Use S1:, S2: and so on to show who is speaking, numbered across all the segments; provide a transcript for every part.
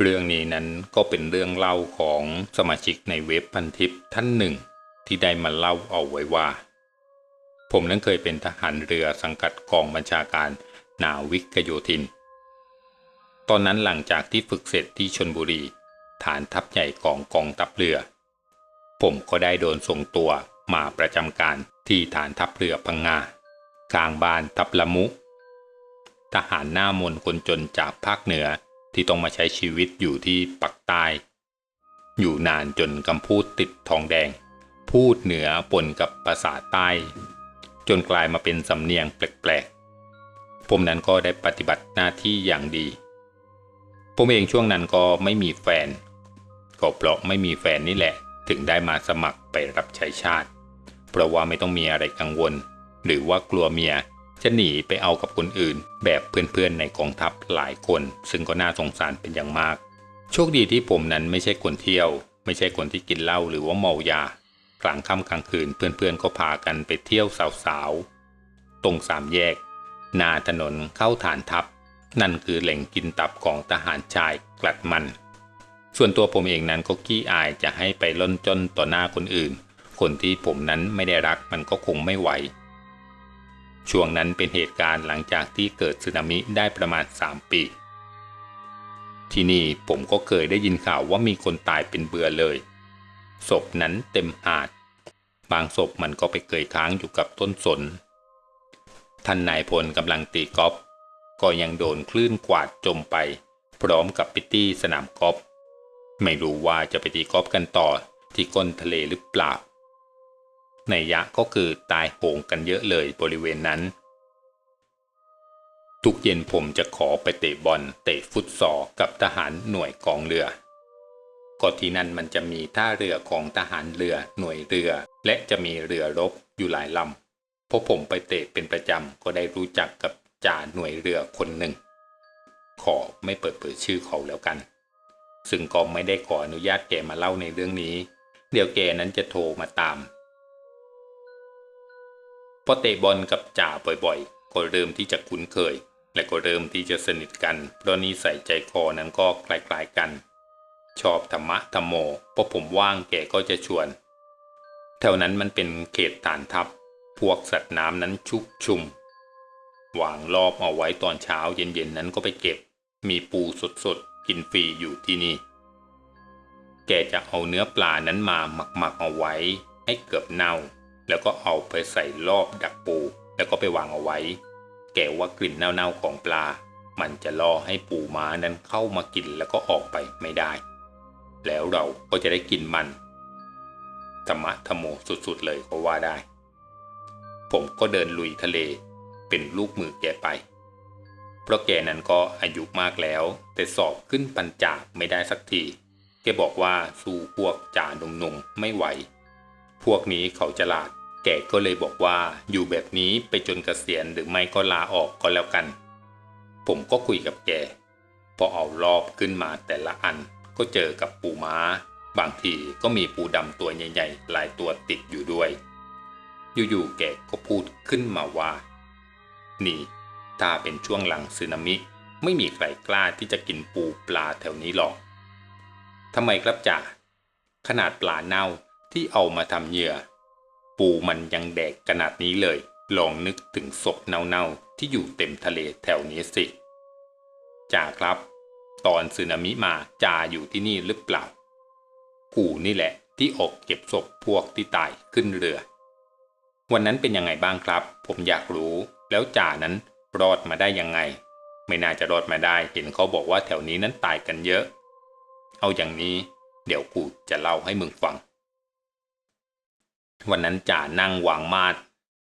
S1: เรื่องนี้นั้นก็เป็นเรื่องเล่าของสมาชิกในเว็บพันทิปท่านหนึ่ง ที่ได้มาเล่าเอาไว้ว่า ผมนั้นเคยเป็นทหารเรือสังกัดกองบัญชาการนาวิกโยธิน ตอนนั้นหลังจากที่ฝึกเสร็จที่ชนบุรี ฐานทัพใหญ่กองกองทัพเรือ ผมก็ได้โดนส่งตัวมาประจำการที่ฐานทัพเรือพังงากลางบ้านทับละมุ ทหารหน้ามนคนจนจากภาคเหนือ ที่ต้องมาใช้ชีวิตอยู่ที่ปักใต้ อยู่นานจนคำพูดติดทองแดง พูดเหนือปนกับภาษาใต้ จนกลายมาเป็นสำเนียงแปลกๆ ผมนั้นก็ได้ปฏิบัติหน้าที่อย่างดี ผมเองช่วงนั้นก็ไม่มีแฟน ก็เพราะไม่มีแฟนนี่แหละ ถึงได้มาสมัครไปรับใช้ชาติ เพราะว่าไม่ต้องมีอะไรกังวล หรือว่ากลัวเมีย จะหนีไปเอากับคนอื่น แบบเพื่อนๆในกองทัพหลายคน ซึ่งก็น่าสงสารเป็นอย่างมาก โชคดีที่ผมนั้นไม่ใช่คนเที่ยว ไม่ใช่คนที่กินเหล้าหรือว่าเมายากลางค่ำกลางคืนเพื่อนๆก็พากันไปเที่ยวสาวๆ ตรงสามแยก หน้าถนนเข้าฐานทัพ นั่นคือแหล่งกินตับของทหารชายกลัดมัน ส่วนตัวผมเองนั้นก็ขี้อายจะให้ไปล่นจนต่อหน้าคนอื่น คนที่ผมนั้นไม่ได้รักมันก็คงไม่ไหว ช่วงนั้นเป็นเหตุการณ์หลังจากที่เกิดสึนามิได้ประมาณ 3 ปี ที่นี่ผมก็เคยได้ยินข่าวว่ามีคนตายเป็นเบื่อเลย ศพนั้นเต็มหาด บางศพมันก็ไปเกยค้างอยู่กับต้นสน ท่านนายพลกำลังตีกอล์ฟก็ยังโดนคลื่นกวาดจมไป พร้อมกับปิตตี้สนามกอล์ฟไม่รู้ว่าจะไปตีกอล์ฟกันต่อที่ก้นทะเลหรือเปล่า ในยะก็คือตายโหงกันเยอะเลยบริเวณนั้น ทุกเย็นผมจะขอไปเตะบอลเตะฟุตซอลกับทหารหน่วยกองเรือ ก็ที่นั่นมันจะมีท่าเรือของทหารเรือหน่วยเรือ และจะมีเรือรบอยู่หลายลำพอผมไปเตะเป็นประจำก็ได้รู้จักกับจ่าหน่วยเรือคนหนึ่ง ขอไม่เปิดเผยชื่อเขาแล้วกัน ซึ่งก็ไม่ได้ขออนุญาตแกมาเล่าในเรื่องนี้ เดี๋ยวแกนั้นจะโทรมาตาม พอเตะบอลกับจ่าบ่อยๆ ก็เริ่มที่จะคุ้นเคย และก็เริ่มที่จะสนิทกัน เพราะนิสัยใจคอนั้นก็คล้ายๆกัน ชอบธรรมะธรรมโมพอผมว่างแกก็จะชวน แถวนั้นมันเป็นเขตฐานทัพ พวกสัตว์น้ำนั้นชุกชุมวางรอบเอาไว้ตอนเช้าเย็นๆนั้นก็ไปเก็บ มีปูสดๆ กินฟรีอยู่ที่นี่ แกจะเอาเนื้อปลานั้นมาหมักๆเอาไว้ ให้เกือบเน่า แล้วก็เอาไปใส่รอบดักปู แล้วก็ไปวางเอาไว้ แกว่ากลิ่นเน่าๆของปลา มันจะล่อให้ปูม้านั้นเข้ามากินแล้วก็ออกไปไม่ได้ แล้วเราก็จะได้กินมันธรรมะธรรมโมสุดๆเลยก็ว่าได้ ผมก็เดินลุยทะเลเป็นลูกมือแกไป เพราะแกนั้นก็อายุมากแล้ว แต่สอบขึ้นปัญจาบไม่ได้สักที แกบอกว่าสู้พวกจ่าหนุ่มๆไม่ไหว พวกนี้เขาฉลาด แกก็เลยบอกว่าอยู่แบบนี้ไปจนเกษียณหรือไม่ก็ลาออกก็แล้วกัน ผมก็คุยกับแก พอเอารอบขึ้นมาแต่ละอันก็เจอกับปูม้า บางทีก็มีปูดำตัวใหญ่ๆ หลายตัวติดอยู่ด้วย อยู่ๆแกก็พูดขึ้นมาว่า นี่ ถ้าเป็นช่วงหลังสึนามิ ไม่มีใครกล้าที่จะกินปูปลาแถวนี้หรอกทำไมครับจ่าขนาดปลาเน่า ที่เอามาทำเหยื่อ ปูมันยังแดกขนาดนี้เลย ลองนึกถึงศพเน่าๆ ที่อยู่เต็มทะเลแถวนี้สิจ่าครับ ตอนสึนามิมาจ่าอยู่ที่นี่หรือเปล่า กูนี่แหละที่ออกเก็บศพพวกที่ตายขึ้นเรือ วันนั้นเป็นยังไงบ้างครับ ผมอยากรู้ แล้วจ่านั้นรอดมาได้ยังไง ไม่น่าจะรอดมาได้ เห็นเขาบอกว่าแถวนี้นั้นตายกันเยอะ เอาอย่างนี้ เดี๋ยวกูจะเล่าให้มึงฟัง วันนั้นจ่านั่งวางมาด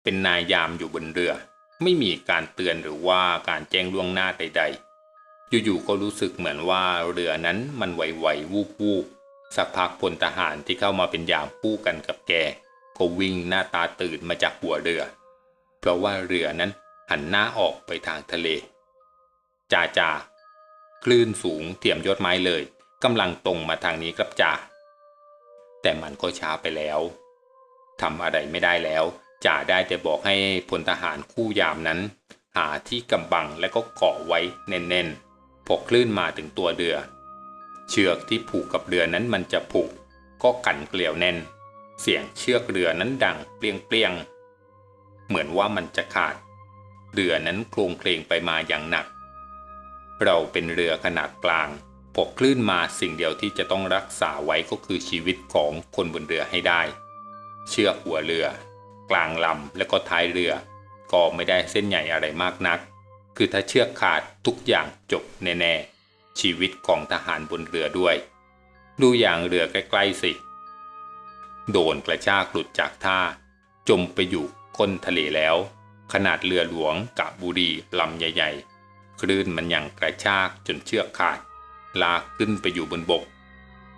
S1: เป็นนายยามอยู่บนเรือ ไม่มีการเตือนหรือว่าการแจ้งล่วงหน้าใด ๆ อยู่ๆก็รู้สึกเหมือนว่าเรือนั้นมันไหวๆวูบๆสักพักพลทหารที่เข้ามาเป็นยามคู่กันกับแกก็วิ่งหน้าตาตื่นมาจากหัวเรือ เพราะว่าเรือนั้นหันหน้าออกไปทางทะเล จ่าจ่าคลื่นสูงเทียมยอดไม้เลยกำลังตรงมาทางนี้ครับจ่าแต่มันก็ช้าไปแล้ว ทำอะไรไม่ได้แล้วจ่าได้แต่บอกให้พลทหารคู่ยามนั้น หาที่กำบังและก็เกาะไว้แน่นๆพอคลื่นมาถึงตัวเรือ เชือกที่ผูกกับเรือนั้นมันจะผูกก็กันเกลียวแน่น เสียงเชือกเรือนั้นดังเปรียงเปรียงๆเหมือนว่ามันจะขาด เรือนั้นโคลงเคลงไปมาอย่างหนัก เราเป็นเรือขนาดกลางพอคลื่นมาสิ่งเดียวที่จะต้องรักษาไว้ก็คือชีวิตของคนบนเรือให้ได้ เชือกหัวเรือ กลางลำและก็ท้ายเรือ ก็ไม่ได้เส้นใหญ่อะไรมากนัก คือถ้าเชือกขาดทุกอย่างจบแน่ๆ ชีวิตของทหารบนเรือด้วย ดูอย่างเรือใกล้ๆสิ โดนกระชากหลุดจากท่า จมไปอยู่ก้นทะเลแล้ว ขนาดเรือหลวงกะบุรีลำใหญ่ ๆ คลื่นมันยังกระชากจนเชือกขาด ลากขึ้นไปอยู่บนบก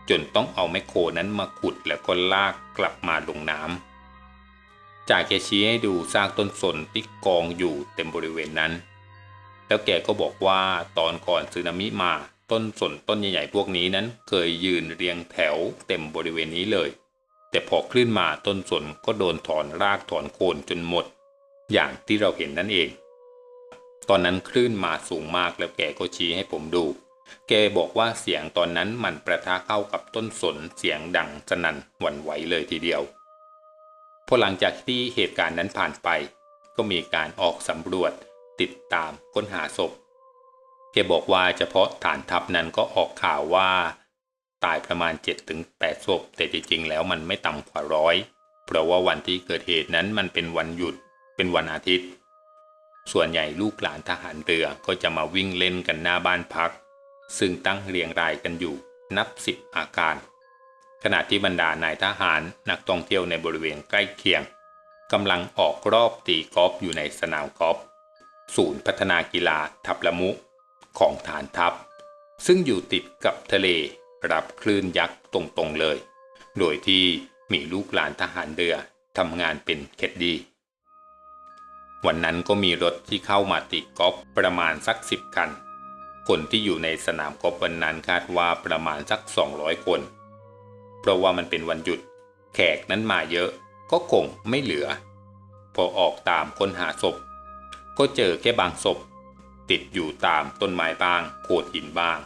S1: จนต้องเอาแมคโครนั้นมาขุดแล้วก็ลากกลับมาลงน้ำจากแกชี้ให้ดูซากต้นสนที่กองอยู่เต็มบริเวณนั้น แล้วแกก็บอกว่าตอนก่อนสึนามิมาต้นสนต้นใหญ่ๆพวกนี้นั้นเคยยืนเรียงแถวเต็มบริเวณนี้เลย แต่พอคลื่นมาต้นสนก็โดนถอนรากถอนโคนจนหมด อย่างที่เราเห็นนั่นเอง ตอนนั้นคลื่นมาสูงมากแล้วแกก็ชี้ให้ผมดู แกบอกว่าเสียงตอนนั้นมันประทะเข้ากับต้นสนเสียงดังสนั่นหวั่นไหวเลยทีเดียว พอหลังจากที่เหตุการณ์นั้นผ่านไป ก็มีการออกสำรวจติดตามค้นหาศพ แกบอกว่าเฉพาะฐานทัพนั้นก็ออกข่าวว่า ตายประมาณ 7-8ศพ แต่จริงๆแล้วมันไม่ต่ำกว่าร้อย เพราะว่าวันที่เกิดเหตุนั้นมันเป็นวันหยุด เป็นวันอาทิตย์ ส่วนใหญ่ลูกหลานทหารเรือก็จะมาวิ่งเล่นกันหน้าบ้านพัก ซึ่งตั้งเรียงรายกันอยู่นับสิบอาคาร ขณะที่บรรดานายทหารนักท่องเที่ยวในบริเวณใกล้เคียงกำลังออกรอบตีกอล์ฟอยู่ในสนามกอล์ฟศูนย์พัฒนากีฬาทับละมุของฐานทัพ ซึ่งอยู่ติดกับทะเลรับคลื่นยักษ์ตรงๆเลย โดยที่มีลูกหลานทหารเรือทำงานเป็นเคดดีวันนั้นก็มีรถที่เข้ามาตีกอล์ฟประมาณสักสิบคัน คนที่อยู่ในสนามกอล์ฟวันนั้นคาดว่าประมาณสัก 200 คน เพราะว่ามันเป็นวันหยุด แขกนั้นมาเยอะก็คงไม่เหลือ พอออกตามค้นหาศพ ก็เจอแค่บางศพ ติดอยู่ตามต้นไม้บางโขดหินบาง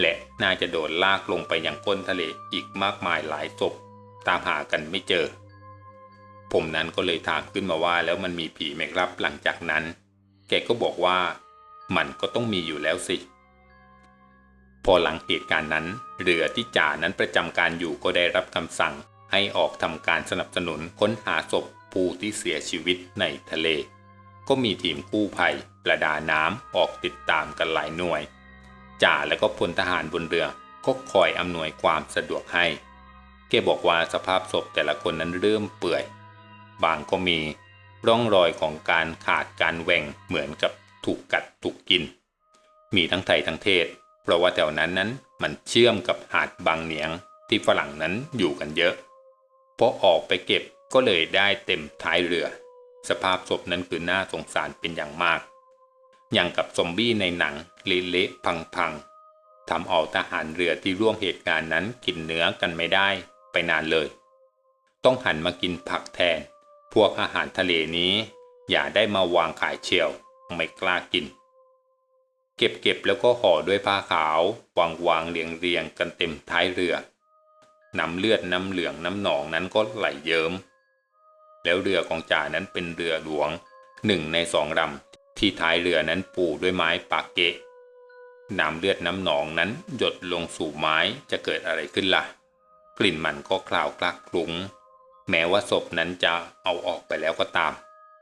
S1: และน่าจะโดนลากลงไปยังก้นทะเลอีกมากมายหลายศพ ตามหากันไม่เจอ ผมนั้นก็เลยถามขึ้นมาว่าแล้วมันมีผีไหมครับหลังจากนั้น แกก็บอกว่ามันก็ต้องมีอยู่แล้วสิ พอหลังเหตุการณ์นั้น เรือที่จ่านั้นประจำการอยู่ก็ได้รับคำสั่ง ให้ออกทำการสนับสนุนค้นหาศพผู้ที่เสียชีวิตในทะเล ก็มีทีมกู้ภัยประดาน้ำออกติดตามกันหลายหน่วย จ่าและก็พลทหารบนเรือก็คอยอำนวยความสะดวกให้ แกบอกว่าสภาพศพแต่ละคนนั้นเริ่มเปื่อย บางก็มีร่องรอยของการขาดการแหว่งเหมือนกับถูกกัดถูกกิน มีทั้งไทยทั้งเทศ เพราะว่าแถวนั้นนั้นมันเชื่อมกับหาดบางเหนียงที่ฝรั่งนั้นอยู่กันเยอะพอออกไปเก็บก็เลยได้เต็มท้ายเรือ สภาพศพนั้นคือน่าสงสารเป็นอย่างมาก อย่างกับซอมบี้ในหนังเละๆพังๆทำเอาทหารเรือที่ร่วมเหตุการณ์นั้นกินเนื้อกันไม่ได้ไปนานเลย ต้องหันมากินผักแทน พวกอาหารทะเลนี้ อย่าได้มาวางขายเชียว ไม่กล้ากิน เก็บเก็บแล้วก็ห่อด้วยผ้าขาว วางวางเรียงเรียงกันเต็มท้ายเรือ น้ำเลือดน้ำเหลืองน้ำหนองนั้นก็ไหลเยิ้ม แล้วเรือของจ่านั้นเป็นเรือหลวงหนึ่งในสองลำที่ท้ายเรือนั้นปูด้วยไม้ปากเกะ น้ำเลือดน้ำหนองนั้นหยดลงสู่ไม้จะเกิดอะไรขึ้นละ่ะ กลิ่นมันก็คลาวคลักคลุ้ง แม้ว่าศพนั้นจะเอาออกไปแล้วก็ตาม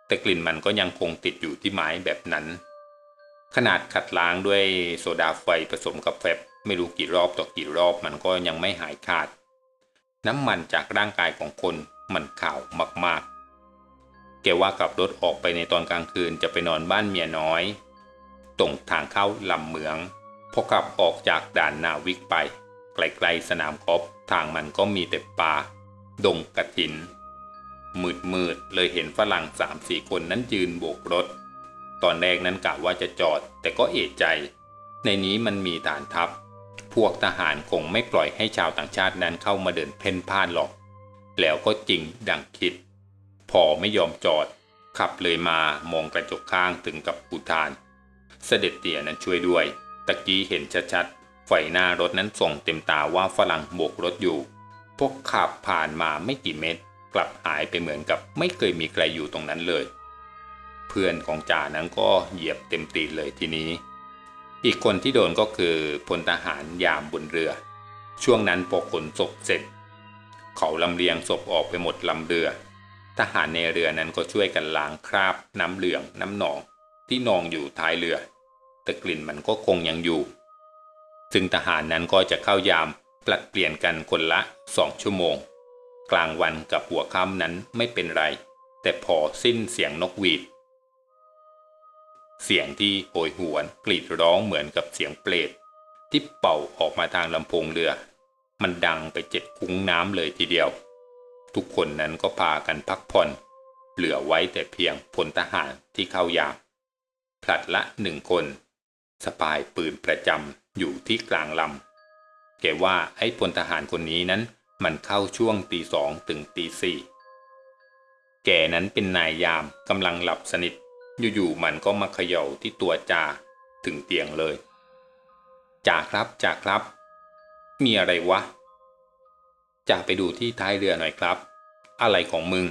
S1: แต่กลิ่นมันก็ยังคงติดอยู่ที่ไม้แบบนั้น ขนาดขัดล้างด้วยโซดาไฟผสมกับแฟบไม่รู้กี่รอบต่อกี่รอบมันก็ยังไม่หายขาด น้ำมันจากร่างกายของคนมันขาวมากๆ แกว่าขับรถออกไปในตอนกลางคืนจะไปนอนบ้านเมียน้อย ตรงทางเข้าลำเมือง พอขับออกจากด่านนาวิกไป ไกลๆสนามกอล์ฟทางมันก็มีแต่ป่า ดงกระถิน มืดๆเลยเห็นฝรั่งสามสี่คนนั้นยืนโบกรถ ตอนแรกนั้นกะว่าจะจอด แต่ก็เอะใจ ในนี้มันมีฐานทัพ พวกทหารคงไม่ปล่อยให้ชาวต่างชาตินั้นเข้ามาเดินเพ่นพ่านหรอก แล้วก็จริงดังคิด พอไม่ยอมจอด ขับเลยมามองกระจกข้างถึงกับอุทาน เสด็จเตี่ยนั้นช่วยด้วย ตะกี้เห็นชัดๆฝหน้ารถนั้นส่งเต็มตาว่าฝรั่งโบกรถอยู่ พวกขับผ่านมาไม่กี่เมตร กลับหายไปเหมือนกับไม่เคยมีใครอยู่ตรงนั้นเลย เพื่อนของจ่านั้นก็เหยียบเต็มตีนเลยทีนี้ อีกคนที่โดนก็คือพลทหารยามบนเรือ ช่วงนั้นพอขนศพเสร็จ เขาลำเลียงศพออกไปหมดลำเรือ ทหารในเรือนั้นก็ช่วยกันล้างคราบน้ำเหลืองน้ำหนองที่นองอยู่ท้ายเรือ แต่กลิ่นมันก็คงยังอยู่ ซึ่งทหารนั้นก็จะเข้ายามปลัดเปลี่ยนกันคนละสองชั่วโมง กลางวันกับหัวค่ำนั้นไม่เป็นไร แต่พอสิ้นเสียงนกหวีด เสียงที่โหยหวนกรีดร้องเหมือนกับเสียงเปรตที่เป่าออกมาทางลำโพงเรือ มันดังไปเจ็ดคุ้งน้ำเลยทีเดียว ทุกคนนั้นก็พากันพักผ่อน เหลือไว้แต่เพียงพลทหารที่เข้ายามผลัดละหนึ่งคน สปายปืนประจำอยู่ที่กลางลำแกว่าไอ้พลทหารคนนี้นั้นมันเข้าช่วงตีสองถึงตีสี่แกนั้นเป็นนายยามกำลังหลับสนิท อยู่ๆมันก็มาเขย่าที่ตัวจ่าถึงเตียงเลยจ่าครับจ่าครับ มีอะไรวะจ่าไปดูที่ท้ายเรือหน่อยครับ อะไรของมึง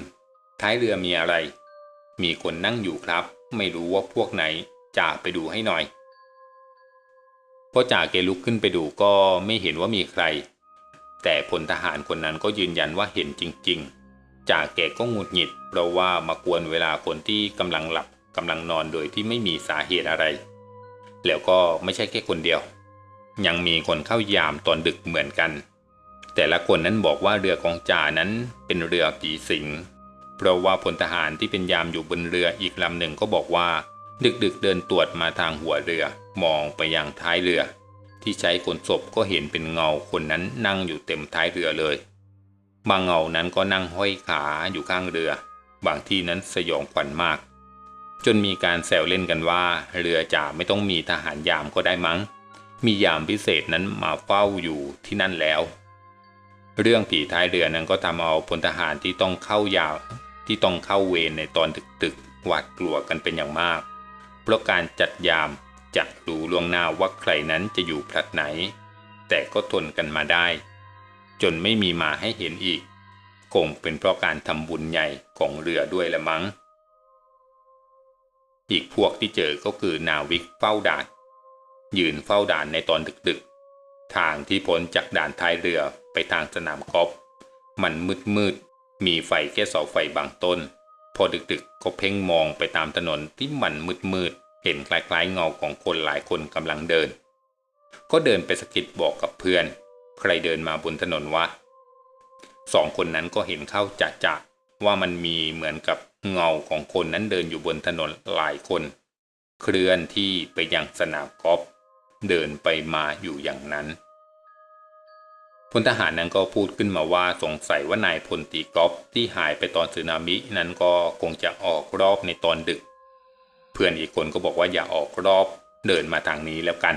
S1: ท้ายเรือมีอะไร มีคนนั่งอยู่ครับ ไม่รู้ว่าพวกไหนจ่าไปดูให้หน่อยพอจ่าเกลุกขึ้นไปดูก็ไม่เห็นว่ามีใคร แต่พลทหารคนนั้นก็ยืนยันว่าเห็นจริง ๆจ่าแกก็หงุดหงิดเพราะว่ามากวนเวลาคนที่กำลังหลับ กำลังนอนโดยที่ไม่มีสาเหตุอะไร แล้วก็ไม่ใช่แค่คนเดียว ยังมีคนเข้ายามตอนดึกเหมือนกัน แต่ละคนนั้นบอกว่าเรือของจ่านั้นเป็นเรือผีสิง เพราะว่าพลทหารที่เป็นยามอยู่บนเรืออีกลำหนึ่งก็บอกว่า ดึกๆเดินตรวจมาทางหัวเรือมองไปยังท้ายเรือ ที่ใช้ขนศพก็เห็นเป็นเงาคนนั้นนั่งอยู่เต็มท้ายเรือเลยบางเงานั้นก็นั่งห้อยขาอยู่ข้างเรือ บางที่นั้นสยองขวัญมาก จนมีการแซวเล่นกันว่า เรือจ่าไม่ต้องมีทหารยามก็ได้มั้ง มียามพิเศษนั้นมาเฝ้าอยู่ที่นั่นแล้ว เรื่องผีท้ายเรือนั้นก็ทำเอาพลทหารที่ต้องเข้ายาวที่ต้องเข้าเวรในตอนดึกๆหวาดกลัวกันเป็นอย่างมาก เพราะการจัดยามจะรู้ล่วงหน้าว่าใครนั้นจะอยู่พลัดไหน แต่ก็ทนกันมาได้ จนไม่มีมาให้เห็นอีก คงเป็นเพราะการทำบุญใหญ่ของเรือด้วยละมั้ง อีกพวกที่เจอก็คือนาวิกเฝ้าด่าน ยืนเฝ้าด่านในตอนดึกๆ ทางที่พ้นจากด่านท้ายเรือไปทางสนามกอล์ฟมันมืดๆมีไฟแค่เสาไฟบางต้น พอดึกๆก็เพ่งมองไปตามถนนที่มันมืดๆเห็นคล้ายๆเงาของคนหลายคนกำลังเดิน ก็เดินไปสกิดบอกกับเพื่อน ใครเดินมาบนถนนวะสองคนนั้นก็เห็นเข้าจัดจะว่ามันมีเหมือนกับ เงาของคนนั้นเดินอยู่บนถนนหลายคน เคลื่อนที่ไปยังสนามกอล์ฟเดินไปมาอยู่อย่างนั้นพลทหารนั้นก็พูดขึ้นมาว่าสงสัยว่านายพลตีกอล์ฟที่หายไปตอนสึนามินั้นก็คงจะออกรอบในตอนดึก เพื่อนอีกคนก็บอกว่าอย่าออกรอบเดินมาทางนี้แล้วกัน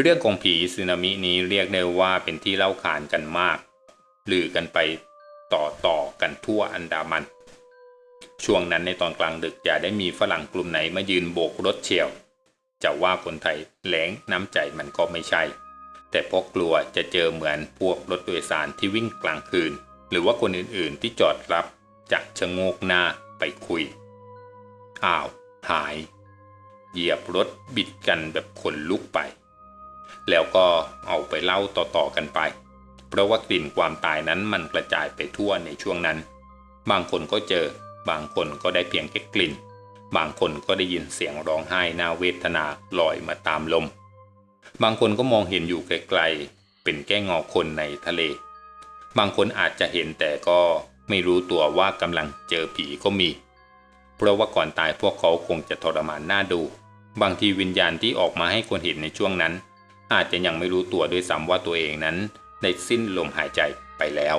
S1: เรื่องของผีสึนามินี้เรียกได้ว่าเป็นที่เล่าขานกันมากลือกันไปต่อต่อกันทั่วอันดามัน ช่วงนั้นในตอนกลางดึกอย่าได้มีฝรั่งกลุ่มไหนมายืนโบกรถเฉียว จะว่าคนไทยแหลงน้ำใจมันก็ไม่ใช่ แต่พกกลัวจะเจอเหมือนพวกรถโดยสารที่วิ่งกลางคืน หรือว่าคนอื่นๆที่จอดรับจะชะโงกหน้าไปคุย อ้าว หาย เหยียบรถบิดกันแบบขนลุกไป แล้วก็เอาไปเล่าต่อๆกันไป เพราะว่ากลิ่นความตายนั้นมันกระจายไปทั่วในช่วงนั้น บางคนก็เจอ บางคนก็ได้เพียงแค่กลิ่น บางคนก็ได้ยินเสียงร้องไห้น่าเวทนาลอยมาตามลม บางคนก็มองเห็นอยู่ไกลๆ เป็นแก้งอคนในทะเล บางคนอาจจะเห็นแต่ก็ไม่รู้ตัวว่ากำลังเจอผีก็มี เพราะว่าก่อนตายพวกเขาคงจะทรมานน่าดู บางทีวิญญาณที่ออกมาให้คนเห็นในช่วงนั้น อาจจะยังไม่รู้ตัวด้วยซ้ำว่าตัวเองนั้นได้สิ้นลมหายใจไปแล้ว